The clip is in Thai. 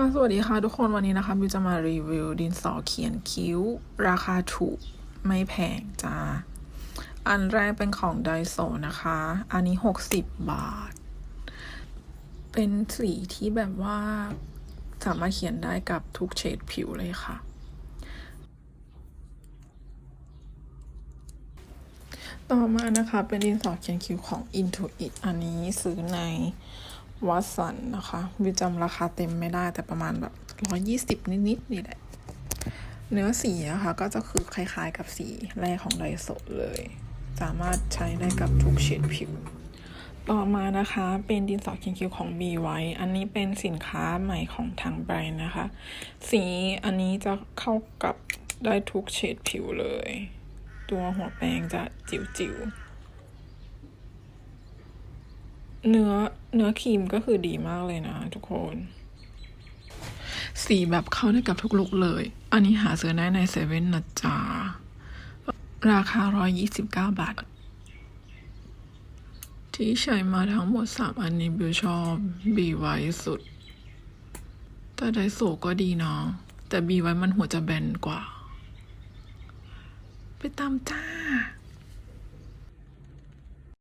ค่ะ สวัสดีค่ะทุกคนวันนี้นะคะบิวจะมารีวิวดินสอเขียนคิ้ว ราคาถูกไม่แพงจ้า อันแรกเป็นของไดโซนะคะ อันนี้ 60 บาท เป็นสีที่แบบว่าสามารถเขียนได้กับทุกเฉดผิวเลยค่ะ ต่อมานะคะเป็นดินสอเขียนคิ้วของ Intuit อันนี้ซื้อใน วัสันนะคะวิจำราคาเต็มไม่ได้แต่ประมาณแบบร้อยี่สิบนิดๆนี่แหละ เนื้อสีอะคะก็จะคือคล้ายๆกับสีแรกของไดโซเลย สามารถใช้ได้กับทุกเฉดผิว ต่อมานะคะเป็นดินสอเขียนคิ้วของ B ไว้ อันนี้เป็นสินค้าใหม่ของทางแบรนด์นะคะ สีอันนี้จะเข้ากับได้ทุกเฉดผิวเลย ตัวหัวแปรงจะจิ๋วๆเนื้อ เนื้อครีมก็คือดีมากเลยนะทุกคน สีแบบเข้าได้กับทุกลุกเลย อันนี้หาซื้อได้ในเซเว่นนะจ๊ะ ราคา 129 บาท ที่ใช้มาทั้งหมด 3 อันนี้บิวชอบบีไว้สุด แต่ไดโซก็ดีเนาะแต่บีไว้มันหัวจะแบนกว่า ไปตามจ้า